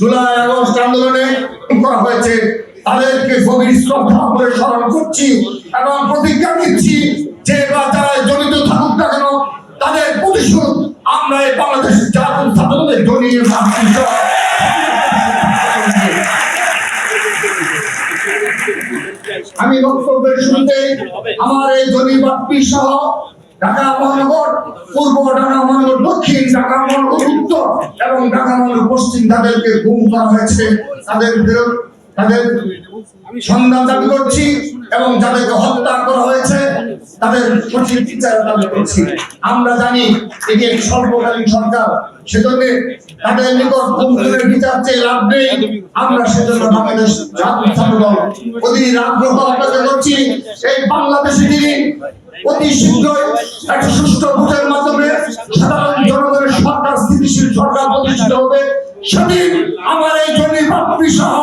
July August আন্দোলনে করা হয়েছে। তাদেরকে গভীর শ্রদ্ধা করে স্মরণ করছি এবং প্রতিজ্ঞা নিচ্ছি যে বা যারা জড়িত থাকুক না কেন, তাদের প্রতিশোধ আমরা এই বাংলাদেশের জাতীয় ছাত্রদের জড়িয়ে আমি বক্তব্যের শুনতে আমার এই জমি বাপ্পি সহ ঢাকা মহানগর, পূর্ব ঢাকা মহানগর, দক্ষিণ ঢাকা মহানগর, উত্তর এবং ঢাকা মহানগর, পশ্চিম তাদেরকে গুম করা হয়েছে। তাদের তাদের সন্ধান দাবি করছি এবং যাদেরকে হত্যা করা হয়েছে, তাদের সঠিক বিচার দাবি করছি। আমরা জানি এটি একটি স্বল্পকালীন সরকার, সেজন্য তাদের নিকট হুকুমের বিচার চেয়ে লাভ নেই। আমরা সেজন্য বাংলাদেশ জাতীয় অধীর আগ্রহ আপনাদের করছি। এই বাংলাদেশে যিনি অতি শীঘ্রই একটা সুষ্ঠু ভোটের মাধ্যমে সাধারণ জনগণের সরকার স্থিতিশীল সরকার প্রতিষ্ঠিত হবে। সেদিন আমার এই জমি বাপ্পি সহ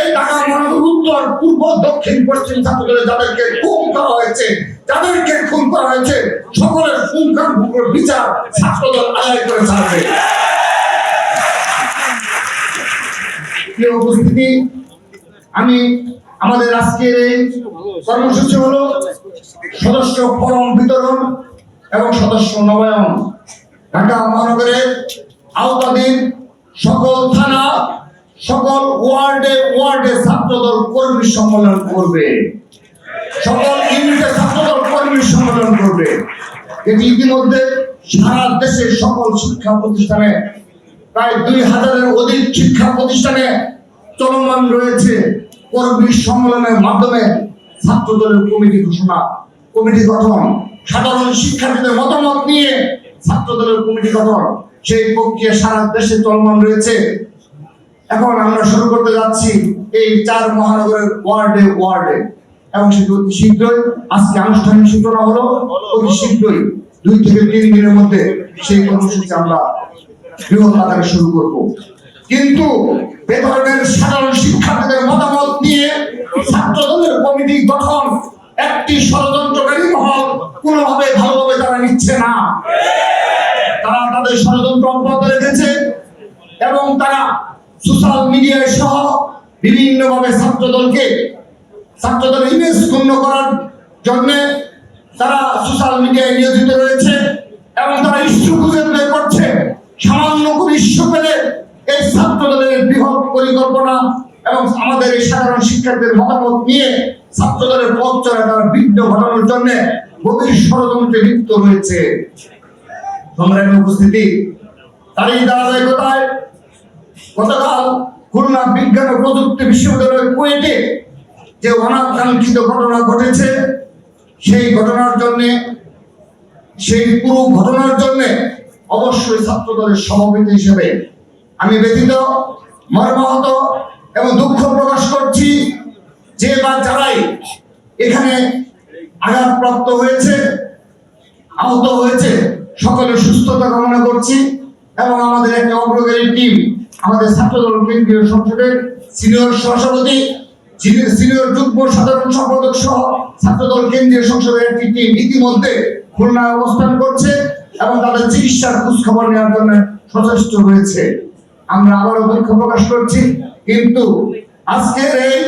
এই ঢাকা মহানগর উত্তর, পূর্ব, দক্ষিণ, পশ্চিম ছাত্রদের যাদেরকে খুন করা হয়েছে, যাদেরকে খুন করা হয়েছে, সকলের পুঙ্খানুপুঙ্খ বিচার ছাত্রদল আদায় করে ছাড়বে। উপস্থিতি, আমি আমাদের আজকের এই কর্মসূচি হলো সদস্য ফরম বিতরণ এবং সদস্য নবায়ন। ঢাকা মহানগরের আওতাধীন সকল থানা, সকল ওয়ার্ডে ওয়ার্ডে ছাত্রদল কর্মী সম্মেলন করবে। সকল ইউনিটে ছাত্রদল কর্মী সম্মেলন করবে। এটি ইতিমধ্যে সারা দেশের সকল শিক্ষা প্রতিষ্ঠানে, প্রায় দুই হাজারের অধিক শিক্ষা প্রতিষ্ঠানে চলমান রয়েছে। কর্মী সম্মেলনের মাধ্যমে ছাত্র দলের কমিটি ঘোষণা, কমিটি গঠন, সাধারণ শিক্ষার্থীদের মতামত নিয়ে ছাত্র দলের কমিটি গঠন, সেই প্রক্রিয়া সারা দেশে চলমান রয়েছে। এখন আমরা শুরু করতে যাচ্ছি এই চার মহানগরের ওয়ার্ডে ওয়ার্ডে। এবং সেটি অতি শীঘ্রই, আজকে আনুষ্ঠানিক সূচনা হলো, অতি শীঘ্রই দুই থেকে তিন দিনের মধ্যে সেই কর্মসূচি আমরা বৃহৎ আকারে শুরু করব। কিন্তু এ ধরনের একটি ষড়যন্ত্রকারী মহল কোনোভাবে ভালোভাবে তারা নিচ্ছে না। তারা তাদের ষড়যন্ত্র অব্যাহত রেখেছে এবং তারা সোশ্যাল মিডিয়ায় সহ বিভিন্ন ভাবে ছাত্র দলকে ছাত্র ইমেজ ক্ষুণ্ণ করার জন্য তারা সোশ্যাল মিডিয়ায় নিয়োজিত রয়েছে এবং তারা ইস্যু খুঁজে বের করছে। সামান্য কোনো ইস্যু পেলে এই ছাত্র দলের বৃহৎ পরিকল্পনা এবং আমাদের এই সাধারণ শিক্ষার্থীদের মতামত নিয়ে ছাত্র দলের পথ চলে তারা বিঘ্ন ঘটানোর জন্য গভীর ষড়যন্ত্রে লিপ্ত রয়েছে সংগ্রামী উপস্থিতি? তারই ধারাবাহিকতায় গতকাল খুলনা বিজ্ঞান ও প্রযুক্তি বিশ্ববিদ্যালয়ের কুয়েটে যে অনাকাঙ্ক্ষিত ঘটনা ঘটেছে, সেই ঘটনার জন্য, সেই পুরো ঘটনার জন্য অবশ্যই ছাত্র দলের সভাপতি হিসেবে আমি ব্যতীত মর্মাহত এবং দুঃখ প্রকাশ করছি। যে বা যারাই এখানে আঘাতপ্রাপ্ত হয়েছে, আহত হয়েছে সকলের সুস্থতা কামনা করছি এবং আমাদের একটা অগ্রগামী টিম আমাদের ছাত্রদল কেন্দ্রীয় সংসদের সিনিয়র সহসভাপতি সিনিয়র যুগ্ম সাধারণ সম্পাদক সহ ছাত্রদল কেন্দ্রীয় সংসদের একটি টিম ইতিমধ্যে খুলনায় অবস্থান করছে এবং তাদের চিকিৎসার খোঁজ খবর নেওয়ার জন্য সচেষ্ট হয়েছে। আমরা আবারও দুঃখ প্রকাশ করছি, কিন্তু আজকের এই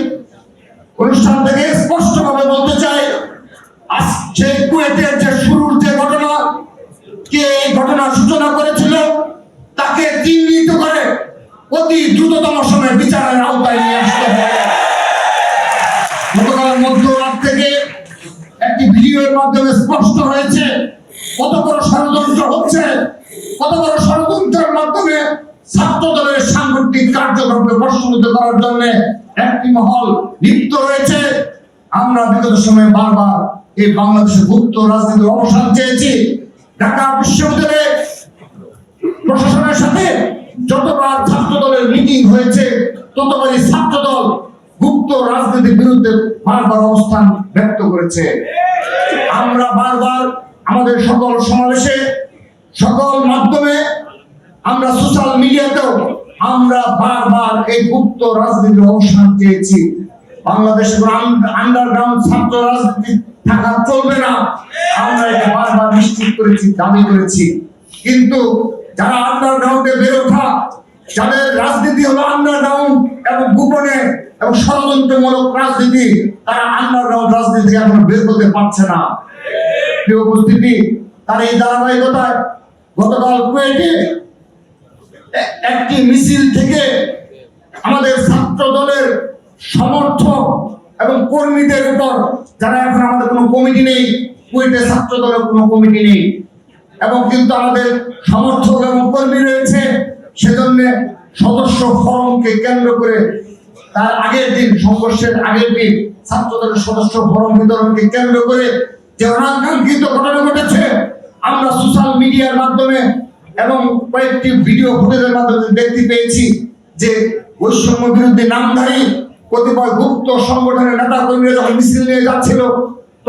অনুষ্ঠান থেকে স্পষ্টভাবে বলতে চাই, আজ সেই কুয়েতের যে শুরুর যে ঘটনা, কে এই ঘটনার সূচনা করেছিল, তাকে চিহ্নিত করে অতি দ্রুততম সময়ে বিচারের আওতায় নিয়ে আসতে হবে। গতকাল মধ্যরাত থেকে একটি ভিডিওর মাধ্যমে স্পষ্ট হয়েছে, কত বড় ষড়যন্ত্র হচ্ছে, কত বড় ষড়যন্ত্রের মাধ্যমে ছাত্র দলের সাংগঠনিক কার্যক্রমকে প্রশ্নবিদ্ধ করার জন্য একটি মহল লিপ্ত রয়েছে। আমরা বিগত সময়ে বারবার এই বাংলাদেশের গুপ্ত রাজনীতির অবসান চেয়েছি। ঢাকা বিশ্ববিদ্যালয়ে প্রশাসনের সাথে যতবার ছাত্র দলের মিটিং হয়েছে, ততবারই ছাত্র দল গুপ্ত রাজনীতির বিরুদ্ধে বারবার অবস্থান ব্যক্ত করেছে। আমরা বারবার আমাদের সকল সমাবেশে, সকল মাধ্যমে আমরা সোশ্যাল মিডিয়াতেও আমরা বারবার এই গুপ্ত রাজনীতির অবসান চেয়েছি। বাংলাদেশের আন্ডারগ্রাউন্ড ছাত্র রাজনীতি থাকা চলবে না। আমরা এটা বারবার নিশ্চিত করেছি, দাবি করেছি। কিন্তু যারা আন্ডারগ্রাউন্ডে বের ওঠা, যাদের রাজনীতি হলো আন্ডারগ্রাউন্ড এবং গোপনে এবং ষড়যন্ত্রমূলক রাজনীতি, তারা আন্ডারগ্রাউন্ড রাজনীতি এখন বের করতে পারছে না। উপস্থিতি, তার এই ধারাবাহিকতায় গতকাল কুয়েটে একটি মিছিল থেকে আমাদের ছাত্র দলের সমর্থক এবং কর্মীদের উপর, যারা এখন আমাদের কোনো কমিটি নেই, কুয়েটে ছাত্র দলের কোনো কমিটি নেই, এবং কিন্তু আমাদের সমর্থক এবং কর্মী রয়েছে, সেজন্য সদস্য ফরমকে কেন্দ্র করে তার আগের দিন, সংঘর্ষের আগের দিন ছাত্র দলের সদস্য ফরম বিতরণকে কেন্দ্র করে যে অনাকাঙ্ক্ষিত ঘটনা ঘটেছে, আমরা সোশ্যাল মিডিয়ার মাধ্যমে এবং কয়েকটি ভিডিও ফুটেজের মাধ্যমে দেখতে পেয়েছি যে বৈষম্য বিরুদ্ধে নামধারী কতিপয় গুপ্ত সংগঠনের নেতা কর্মীরা যখন মিছিল নিয়ে যাচ্ছিল,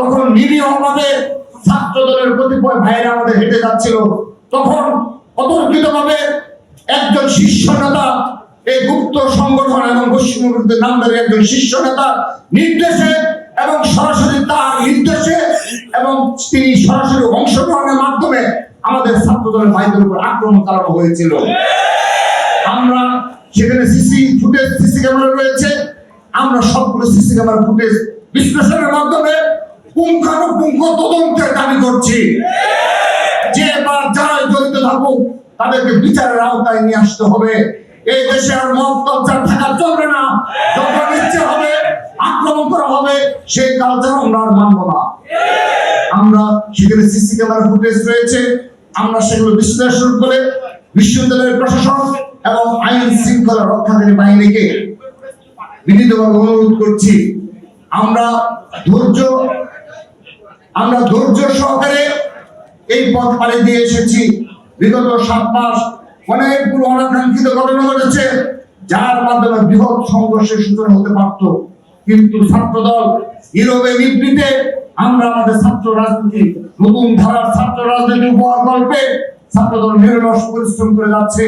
তখন নিরীহভাবে ছাত্র দলের কতিপয় ভাইয়েরা আমাদের হেঁটে যাচ্ছিল। তখন অতর্কিত ভাবে একজন শীর্ষ নেতা, এই গুপ্ত সংগঠন এবং বৈষম্য বিরুদ্ধে নামধারী একজন শীর্ষ নেতা নির্দেশে এবং সরাসরি তার নির্দেশে এবং তিনি সরাসরি অংশগ্রহণের মাধ্যমে আমাদের ছাত্র দলের ভাইদের উপর আক্রমণ চালানো হয়েছিল। আমরা সেখানে সিসি ফুটেজ, সিসি ক্যামেরা রয়েছে। আমরা সবগুলো সিসি ক্যামেরা ফুটেজ বিশ্লেষণের মাধ্যমে পুঙ্খানুপুঙ্খ তদন্তের দাবি করছি। যে বা যারা জড়িত থাকুক, তাদেরকে বিচারের আওতায় নিয়ে আসতে হবে। এই দেশে আর মত কালচার থাকা চলবে না। যখন ইচ্ছে হবে, আক্রমণ করা হবে, সেই কালচার আমরা আর মানব না। আমরা সেখানে সিসি ক্যামেরা ফুটেজ রয়েছে। আমরা সেগুলো বিশ্লেষণ করে বিশ্ববিদ্যালয়ের প্রশাসন এবং আইন শৃঙ্খলা রক্ষাকারী বাহিনীকে বিনীতভাবে অনুরোধ করছি। আমরা ধৈর্য আমরা ধৈর্য সহকারে এই পথ পাড়ি দিয়ে এসেছি। বিগত সাত মাস অনেকগুলো অনাকাঙ্ক্ষিত ঘটনা ঘটেছে, যার মাধ্যমে বৃহৎ সংঘর্ষের সূচনা হতে পারত। কিন্তু ছাত্রদল নীরবে নিবৃতে আমরা আমাদের ছাত্র রাজনীতি, নতুন ধারার ছাত্র রাজনীতি উপহার গল্পে ছাত্রদল নিরলস পরিশ্রম করে যাচ্ছে।